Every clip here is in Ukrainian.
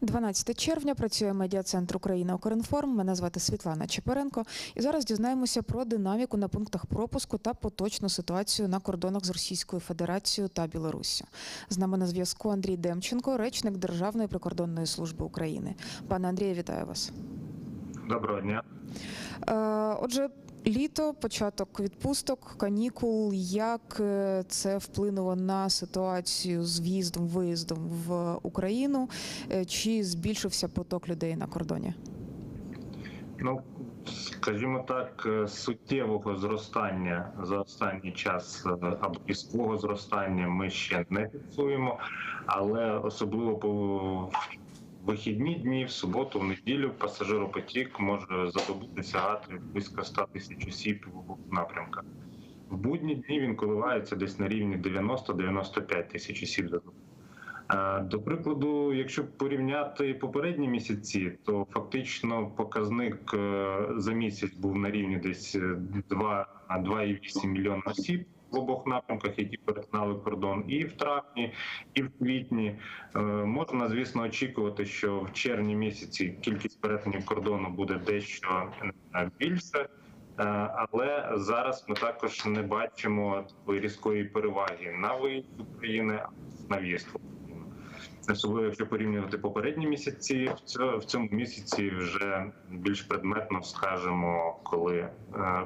12 червня працює медіа-центр Україна Укрінформ. Мене звати Світлана Чепаренко. І зараз дізнаємося про динаміку на пунктах пропуску та поточну ситуацію на кордонах з Російською Федерацією та Білоруссю. З нами на зв'язку Андрій Демченко, речник Державної прикордонної служби України. Пане Андрію, вітаю вас. Доброго дня. Е, Отже, літо, початок відпусток, канікул. Як е, це вплинуло на ситуацію з в'їздом, виїздом в Україну? Е, Чи збільшився поток людей на кордоні? Ну скажімо так, е, суттєвого зростання за останній час або різкого зростання ми ще не фіксуємо, але особливо по вихідні дні, в суботу, в неділю пасажиропотік може за добу досягати близько 100 тисяч осіб в обох напрямках. В будні дні він коливається десь на рівні 90-95 тисяч осіб за добу. Е, До прикладу, якщо порівняти попередні місяці, то фактично показник е, за місяць був на рівні десь е, 2 2,8 мільйона осіб в обох напрямках, які перетинали кордон, і в травні, і в квітні. Е, Можна, звісно, очікувати, що в червні місяці кількість перетинів кордону буде дещо е, більше. Е, Але зараз ми також не бачимо різкої переваги на виїзд України, а на в'їзд в Україну. Особливо, якщо порівнювати попередні місяці, в цьо- в цьому місяці вже більш предметно скажемо, коли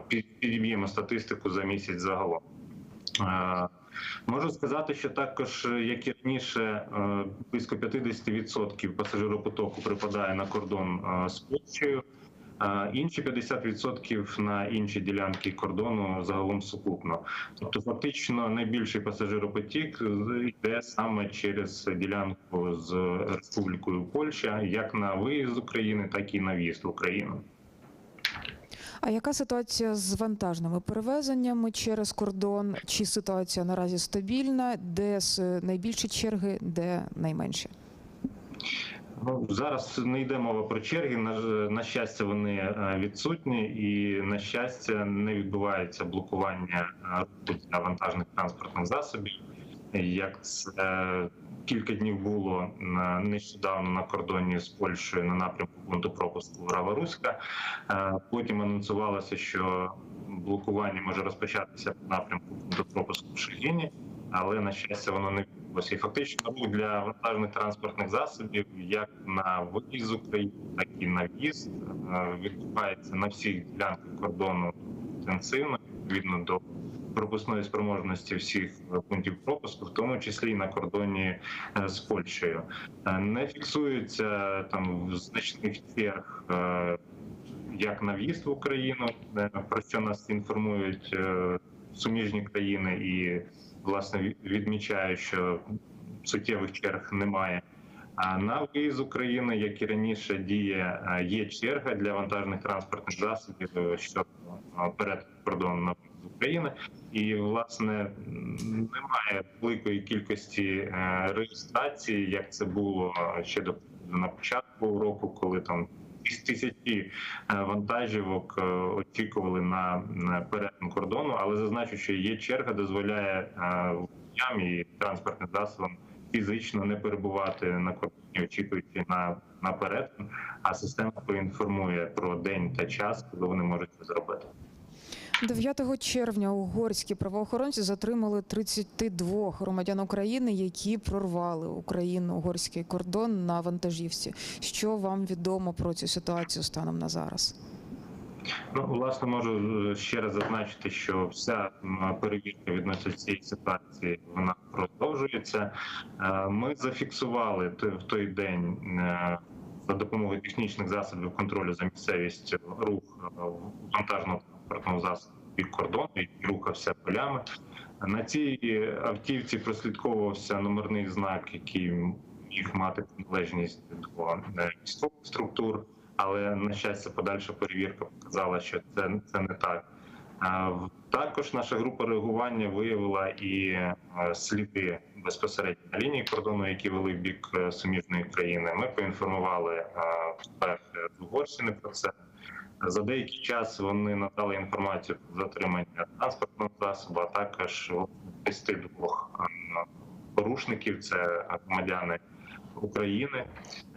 підіб'ємо статистику за місяць загалом. Е, Можу сказати, що також, е, як і раніше, е, близько 50% пасажиропотоку припадає на кордон з Польщею. Інші 50% на інші ділянки кордону загалом сукупно. Тобто, фактично, найбільший пасажиропотік йде саме через ділянку з Республікою Польща, як на виїзд з України, так і на в'їзд в Україну. А яка ситуація з вантажними перевезеннями через кордон? Чи ситуація наразі стабільна? Де найбільші черги, де найменші? Ну, зараз не йде мова про черги. На, на щастя, вони е, відсутні, і на щастя, не відбувається блокування е, вантажних транспортних засобів. Як це кілька днів було нещодавно на кордоні з Польщею на напрямку пункту пропуску Рава-Руська. Е, Потім анонсувалося, що блокування може розпочатися по напрямку пункту пропуску в Шегіні, але на щастя воно не відбулося. І фактично рух для вантажних транспортних засобів, як на виїзд з України, так і на в'їзд, е, відбувається на всіх ділянках кордону інтенсивно відповідно до пропускної спроможності всіх пунктів пропуску, в тому числі і на кордоні е, з Польщею. Е, Не фіксується там в значних черг. е, Як на в'їзд в Україну, про що нас інформують суміжні країни, і власне ві- відмічаю, що суттєвих черг немає. А на виїзд з України, як і раніше, діє є черга для вантажних транспортних засобів е, щодо е, з України, і власне немає великої кількості е, реєстрації, як це було ще до на початку року, коли там тис- тисячі е, вантажівок е, очікували на, перетин кордону, але зазначу, що є черга, дозволяє водіям і транспортним засобам фізично не перебувати на кордоні, очікуючи на, на перетин, а система поінформує про день та час, коли вони можуть це зробити. 9 червня угорські правоохоронці затримали 32 громадян України, які прорвали Україну-угорський кордон на вантажівці. Що вам відомо про цю ситуацію станом на зараз? Ну, власне, можу е, ще раз зазначити, що вся перевірка відносно цієї ситуації вона продовжується. Е, Ми зафіксували в той день е, за допомогою технічних засобів контролю за місцевістю рух вантажного транспортного засобу під кордону, який рухався полями. На цій автівці прослідковувався номерний знак, який міг мати належність до е, військових структур але на щастя, подальша перевірка показала, що це, це не так. Також наша група реагування виявила і е, сліди безпосередньо на лінії кордону, які вели в бік е, суміжної країни. Ми поінформували з Угорщини про це. За деякий час вони надали інформацію про затримання транспортного засобу, а також 32 порушників це громадяни України.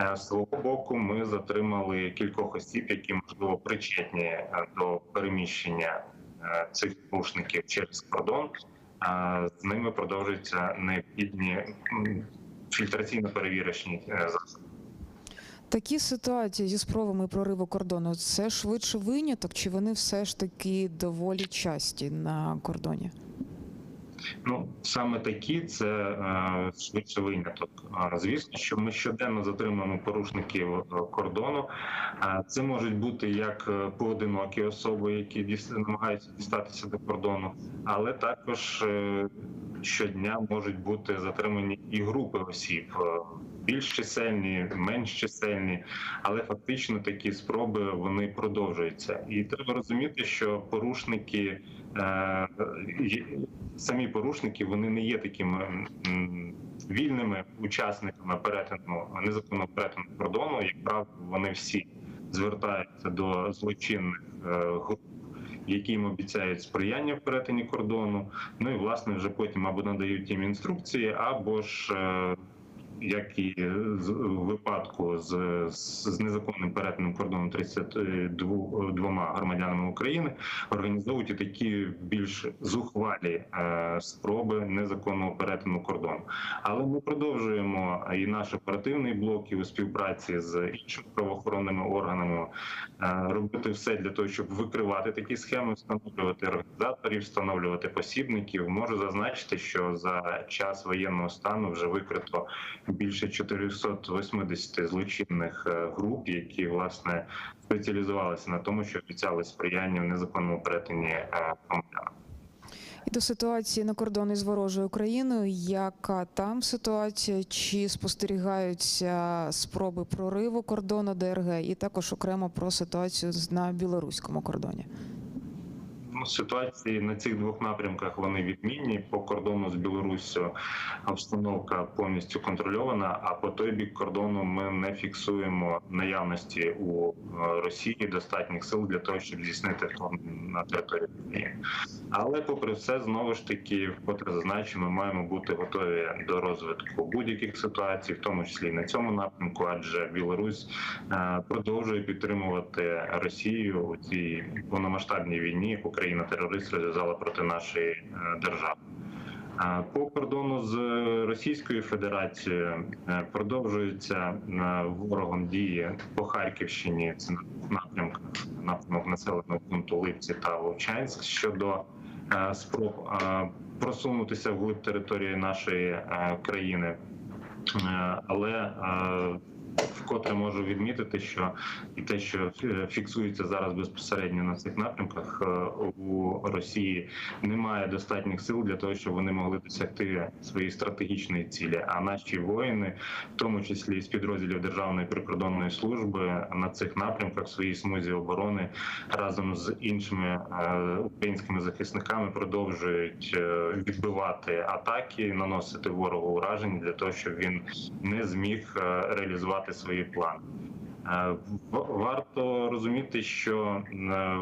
Е, З свого боку, ми затримали кількох осіб, які можливо причетні е, до переміщення е, цих порушників через кордон. З ними продовжуються необхідні фільтраційно-перевірочні е, засоби. Такі ситуації зі спробами прориву кордону це швидше виняток, чи вони все ж таки доволі часті на кордоні? Ну саме такі це е, швидше виняток. Звісно, що ми щоденно затримуємо порушників е, кордону. А Це можуть бути як е, поодинокі особи, які діс- намагаються дістатися до кордону, але також е, щодня можуть бути затримані і групи осіб. Більш чисельні, менш чисельні, але фактично такі спроби вони продовжуються. І треба розуміти, що порушники е, самі порушники вони не є такими вільними учасниками перетину незаконного перетину кордону. Як правило, вони всі звертаються до злочинних е, груп. Які їм обіцяють сприяння в перетині кордону, ну і власне вже потім або надають їм інструкції, або ж е, як і з випадку з, з, незаконним перетином кордону 32 громадянами України, організовують і такі більш зухвалі е, спроби незаконного перетину кордону. Але ми продовжуємо і наш оперативний блок і у співпраці з іншими правоохоронними органами е, робити все для того, щоб викривати такі схеми, встановлювати організаторів, встановлювати посібників. Можу зазначити, що за час воєнного стану вже викрито більше 480 злочинних е, груп, які власне спеціалізувалися на тому, що обіцяли сприяння в незаконному перетині е, громадян. І до ситуації на кордоні з ворожою країною, яка там ситуація, чи спостерігаються спроби прориву кордону ДРГ, і також окремо про ситуацію на білоруському кордоні. Ситуації на цих двох напрямках вони відмінні. По кордону з Білоруссю обстановка повністю контрольована. А по той бік кордону ми не фіксуємо наявності у е, Росії достатніх сил для того, щоб здійснити на території. Але, попри все, знову ж таки, вкотре зазначу, ми маємо бути готові до розвитку будь-яких ситуацій, в тому числі і на цьому напрямку, адже Білорусь е, продовжує підтримувати Росію у цій повномасштабній війні, яку країна-терорист розв'язала проти нашої е, держави. По кордону з Російською Федерацією е, продовжуються е, ворогом дії по Харківщині. Це напрямок напрямок населеного пункту Липці та Вовчанськ щодо е, спроб е, просунутися вглиб території нашої е, країни. Е, Але е, вкотре можу відмітити, що і те, що е, фіксується зараз безпосередньо на цих напрямках е, у Росії, немає достатніх сил для того, щоб вони могли досягти своєї стратегічної цілі. А наші воїни, в тому числі з підрозділів Державної прикордонної служби, на цих напрямках в своїй смузі оборони разом з іншими е, українськими захисниками продовжують відбивати атаки, наносити ворогу ураження для того, щоб він не зміг е, реалізувати свої плани. Е, Варто розуміти, що е,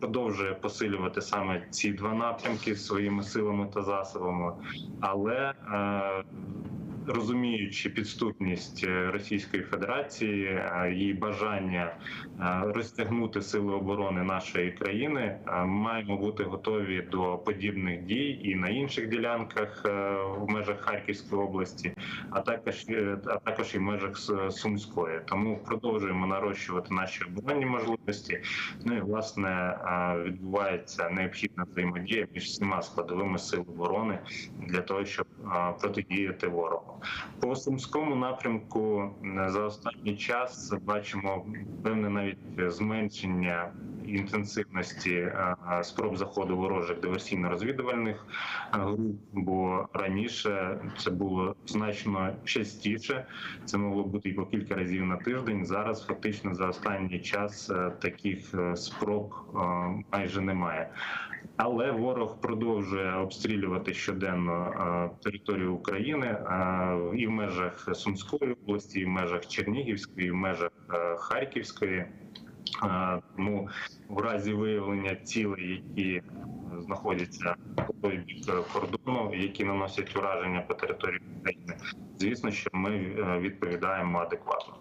продовжує посилювати саме ці два напрямки своїми силами та засобами, але е, розуміючи підступність е, Російської Федерації, е, її бажання е, розтягнути сили оборони нашої країни, маємо бути готові до подібних дій і на інших ділянках в межах Харківської області, а також а також і в межах Сумської. Тому продовжуємо нарощувати наші оборонні можливості. Ну і власне відбувається необхідна взаємодія між всіма складовими сил оборони для того, щоб протидіяти ворогу. По сумському напрямку е, за останній час бачимо певне навіть зменшення інтенсивності е, спроб заходу ворожих диверсійно-розвідувальних е, груп, бо раніше це було значно частіше. Це могло бути і по кілька разів на тиждень. Зараз фактично за останній час таких спроб майже немає. Але ворог продовжує обстрілювати щоденно е, територію України е, і в межах Сумської області, і в межах Чернігівської, і в межах е, Харківської. Тому в разі виявлення цілей, які знаходяться по той бік кордону, які наносять ураження по території України, звісно, що ми відповідаємо адекватно.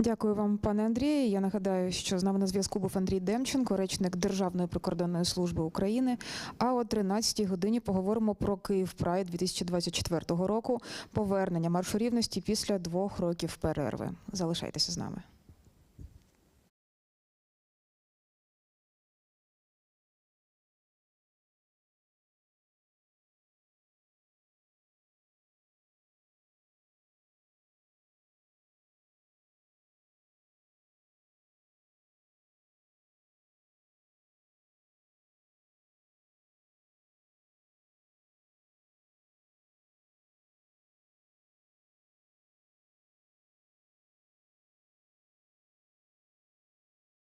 Дякую вам, пане Андрію. Я нагадаю, що з нами на зв'язку був Андрій Демченко, речник Державної прикордонної служби України. А о 13-й годині поговоримо про Київ Прайд 2024 року, повернення маршу рівності після двох років перерви. Залишайтеся з нами.